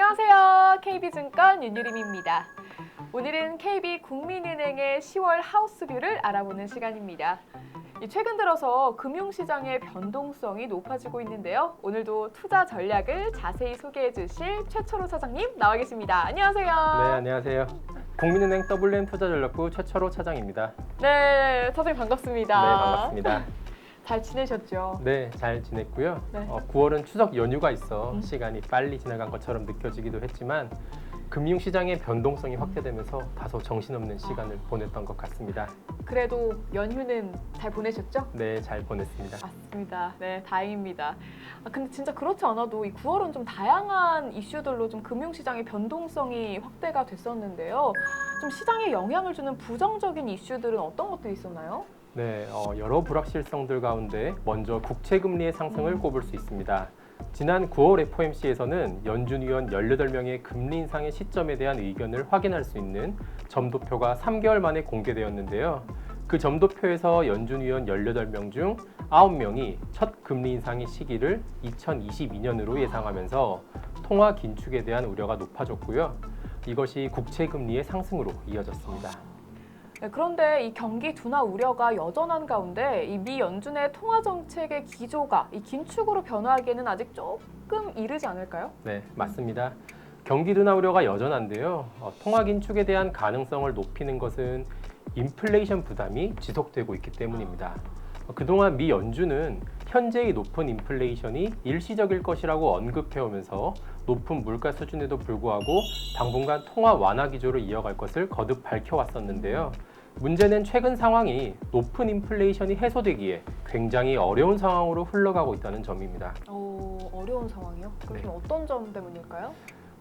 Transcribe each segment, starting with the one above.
안녕하세요. KB증권 윤유림입니다. 오늘은 KB국민은행의 10월 하우스뷰를 알아보는 시간입니다. 이 최근 들어서 금융시장의 변동성이 높아지고 있는데요. 오늘도 투자 전략을 자세히 소개해 주실 최철호 사장님 나와 계십니다. 안녕하세요. 네, 안녕하세요. 국민은행 WM 투자전략부 최철호 차장입니다. 네, 사장님 반갑습니다. 네, 반갑습니다. 잘 지내셨죠? 네, 잘 지냈고요. 네. 어, 9월은 추석 연휴가 있어 음. 시간이 빨리 지나간 것처럼 느껴지기도 했지만 금융시장의 변동성이 확대되면서 다소 정신없는 시간을 보냈던 것 같습니다. 그래도 연휴는 잘 보내셨죠? 네, 잘 보냈습니다. 맞습니다. 네, 다행입니다. 아, 근데 진짜 그렇지 않아도 이 9월은 좀 다양한 이슈들로 좀 금융시장의 변동성이 확대가 됐었는데요. 좀 시장에 영향을 주는 부정적인 이슈들은 어떤 것들이 있었나요? 네, 어, 여러 불확실성들 가운데 먼저 국채 금리의 상승을 음. 꼽을 수 있습니다. 지난 9월 FOMC에서는 연준 위원 18명의 금리 인상의 시점에 대한 의견을 확인할 수 있는 점도표가 3개월 만에 공개되었는데요. 그 점도표에서 연준 위원 18명 중 9명이 첫 금리 인상의 시기를 2022년으로 예상하면서 통화 긴축에 대한 우려가 높아졌고요. 이것이 국채 금리의 상승으로 이어졌습니다. 네, 그런데 이 경기 둔화 우려가 여전한 가운데 이 미 연준의 통화 정책의 기조가 이 긴축으로 변화하기에는 아직 조금 이르지 않을까요? 네, 맞습니다. 경기 둔화 우려가 여전한데요. 어, 통화 긴축에 대한 가능성을 높이는 것은 인플레이션 부담이 지속되고 있기 때문입니다. 어, 그동안 미 연준은 현재의 높은 인플레이션이 일시적일 것이라고 언급해오면서 높은 물가 수준에도 불구하고 당분간 통화 완화 기조를 이어갈 것을 거듭 밝혀왔었는데요. 문제는 최근 상황이 높은 인플레이션이 해소되기에 굉장히 어려운 상황으로 흘러가고 있다는 점입니다. 어, 어려운 상황이요? 그럼 네. 좀 어떤 점 때문일까요?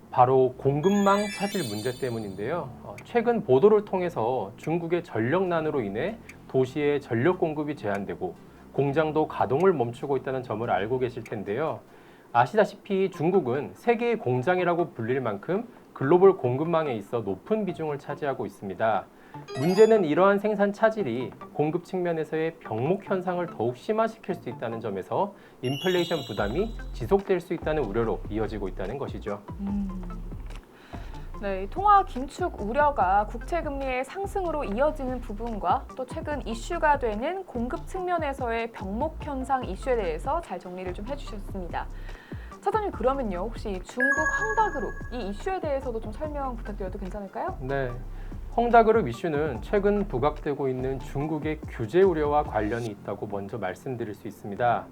바로 공급망 차질 문제 때문인데요. 어, 최근 보도를 통해서 중국의 전력난으로 인해 도시의 전력 공급이 제한되고 공장도 가동을 멈추고 있다는 점을 알고 계실 텐데요. 아시다시피 중국은 세계의 공장이라고 불릴 만큼 글로벌 공급망에 있어 높은 비중을 차지하고 있습니다. 문제는 이러한 생산 차질이 공급 측면에서의 병목 현상을 더욱 심화시킬 수 있다는 점에서 인플레이션 부담이 지속될 수 있다는 우려로 이어지고 있다는 것이죠. 음. 네, 이 통화 긴축 우려가 국채 금리의 상승으로 이어지는 부분과 또 최근 이슈가 되는 공급 측면에서의 병목 현상 이슈에 대해서 잘 정리를 좀 해주셨습니다. 차장님 그러면요 혹시 이 중국 황다 그룹 이 이슈에 대해서도 좀 설명 부탁드려도 괜찮을까요? 네. 헝다그룹 이슈는 최근 부각되고 있는 중국의 규제 우려와 관련이 있다고 먼저 말씀드릴 수 있습니다.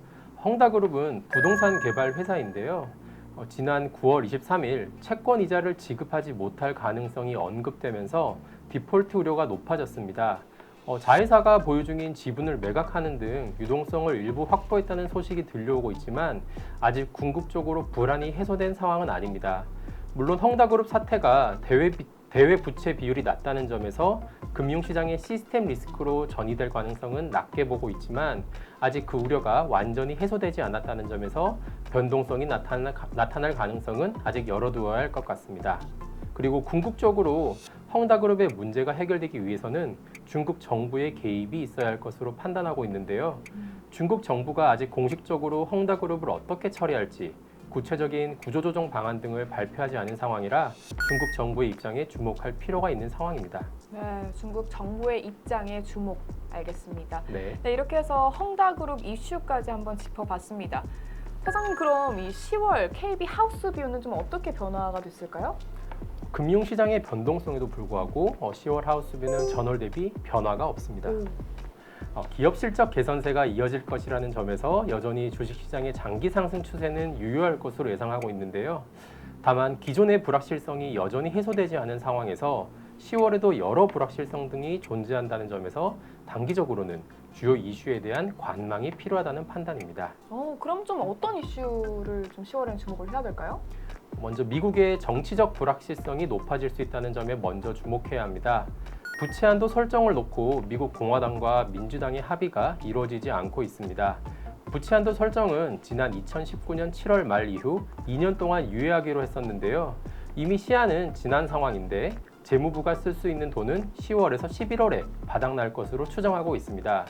헝다그룹은 부동산 개발 회사인데요. 어, 지난 9월 23일 채권 이자를 지급하지 못할 가능성이 언급되면서 디폴트 우려가 높아졌습니다. 어, 자회사가 보유 중인 지분을 매각하는 등 유동성을 일부 확보했다는 소식이 들려오고 있지만 아직 궁극적으로 불안이 해소된 상황은 아닙니다. 물론 헝다그룹 사태가 대외, 비- 대외 부채 비율이 낮다는 점에서 금융시장의 시스템 리스크로 전이될 가능성은 낮게 보고 있지만 아직 그 우려가 완전히 해소되지 않았다는 점에서 변동성이 나타나, 나타날 가능성은 아직 열어두어야 할 것 같습니다. 그리고 궁극적으로 헝다그룹의 문제가 해결되기 위해서는 중국 정부의 개입이 있어야 할 것으로 판단하고 있는데요. 중국 정부가 아직 공식적으로 헝다그룹을 어떻게 처리할지 구체적인 구조조정 방안 등을 발표하지 않은 상황이라 중국 정부의 입장에 주목할 필요가 있는 상황입니다. 네, 중국 정부의 입장에 주목 알겠습니다. 네. 네, 이렇게 해서 헝다그룹 이슈까지 한번 짚어봤습니다. 사장님 그럼 이 10월 KB 하우스 뷰는 좀 어떻게 변화가 됐을까요? 금융시장의 변동성에도 불구하고 어, 10월 하우스비는 전월 대비 변화가 없습니다. 어, 기업 실적 개선세가 이어질 것이라는 점에서 여전히 주식시장의 장기 상승 추세는 유효할 것으로 예상하고 있는데요. 다만 기존의 불확실성이 여전히 해소되지 않은 상황에서 10월에도 여러 불확실성 등이 존재한다는 점에서 단기적으로는 주요 이슈에 대한 관망이 필요하다는 판단입니다. 어, 그럼 좀 어떤 이슈를 좀 10월엔 주목을 해야 될까요? 먼저 미국의 정치적 불확실성이 높아질 수 있다는 점에 먼저 주목해야 합니다. 부채 한도 설정을 놓고 미국 공화당과 민주당의 합의가 이루어지지 않고 있습니다. 부채 한도 설정은 지난 2019년 7월 말 이후 2년 동안 유예하기로 했었는데요. 이미 시한은 지난 상황인데 재무부가 쓸 수 있는 돈은 10월에서 11월에 바닥날 것으로 추정하고 있습니다.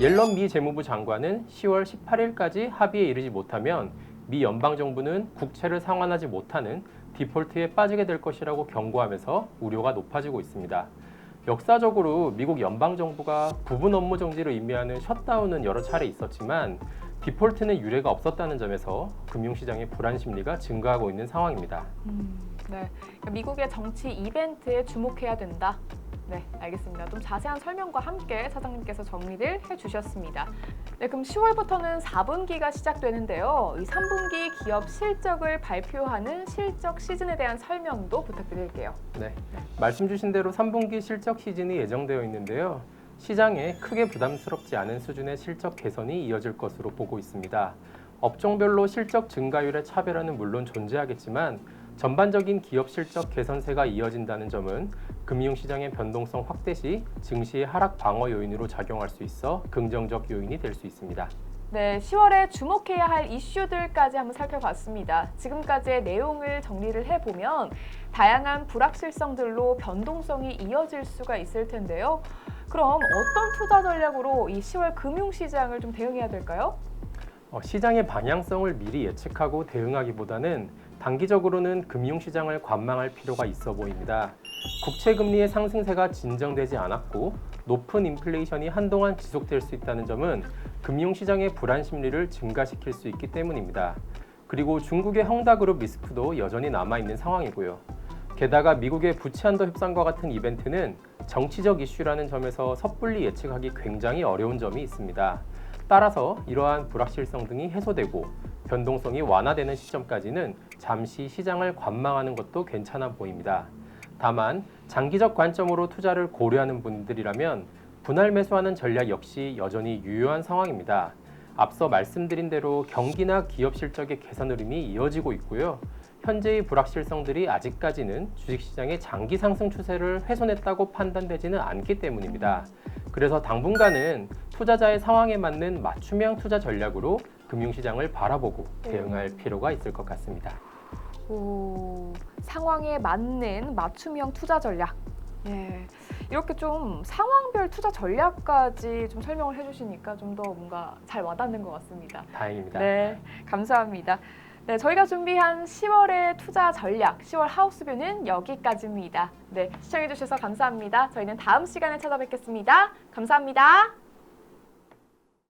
옐런 미 재무부 장관은 10월 18일까지 합의에 이르지 못하면 미 연방 정부는 국채를 상환하지 못하는 디폴트에 빠지게 될 것이라고 경고하면서 우려가 높아지고 있습니다. 역사적으로 미국 연방 정부가 부분 업무 정지를 의미하는 셧다운은 여러 차례 있었지만 디폴트는 유례가 없었다는 점에서 금융시장의 불안 심리가 증가하고 있는 상황입니다. 음, 네. 그러니까 미국의 정치 이벤트에 주목해야 된다. 네, 알겠습니다. 좀 자세한 설명과 함께 사장님께서 정리를 해주셨습니다. 네, 그럼 10월부터는 4분기가 시작되는데요. 이 3분기 기업 실적을 발표하는 실적 시즌에 대한 설명도 부탁드릴게요. 네. 말씀 주신 대로 3분기 실적 시즌이 예정되어 있는데요. 시장에 크게 부담스럽지 않은 수준의 실적 개선이 이어질 것으로 보고 있습니다. 업종별로 실적 증가율의 차별화는 물론 존재하겠지만 전반적인 기업 실적 개선세가 이어진다는 점은 금융시장의 변동성 확대 시 증시의 하락 방어 요인으로 작용할 수 있어 긍정적 요인이 될 수 있습니다. 네, 10월에 주목해야 할 이슈들까지 한번 살펴봤습니다. 지금까지의 내용을 정리를 해보면 다양한 불확실성들로 변동성이 이어질 수가 있을 텐데요. 그럼 어떤 투자 전략으로 이 10월 금융시장을 좀 대응해야 될까요? 어, 시장의 방향성을 미리 예측하고 대응하기보다는 단기적으로는 금융시장을 관망할 필요가 있어 보입니다. 국채 금리의 상승세가 진정되지 않았고 높은 인플레이션이 한동안 지속될 수 있다는 점은 금융시장의 불안 심리를 증가시킬 수 있기 때문입니다. 그리고 중국의 헝다그룹 리스크도 여전히 남아 있는 상황이고요. 게다가 미국의 부채 한도 협상과 같은 이벤트는 정치적 이슈라는 점에서 섣불리 예측하기 굉장히 어려운 점이 있습니다. 따라서 이러한 불확실성 등이 해소되고 변동성이 완화되는 시점까지는 잠시 시장을 관망하는 것도 괜찮아 보입니다. 다만 장기적 관점으로 투자를 고려하는 분들이라면 분할 매수하는 전략 역시 여전히 유효한 상황입니다. 앞서 말씀드린 대로 경기나 기업 실적의 개선 흐름이 이어지고 있고요. 현재의 불확실성들이 아직까지는 주식시장의 장기 상승 추세를 훼손했다고 판단되지는 않기 때문입니다. 그래서 당분간은 투자자의 상황에 맞는 맞춤형 투자 전략으로 금융시장을 바라보고 대응할 필요가 있을 것 같습니다. 오, 상황에 맞는 맞춤형 투자 전략. 예, 이렇게 좀 상황별 투자 전략까지 좀 설명을 해주시니까 좀 더 뭔가 잘 와닿는 것 같습니다. 다행입니다. 네, 감사합니다. 네, 저희가 준비한 10월의 투자 전략, 10월 하우스뷰는 여기까지입니다. 네, 시청해주셔서 감사합니다. 저희는 다음 시간에 찾아뵙겠습니다. 감사합니다.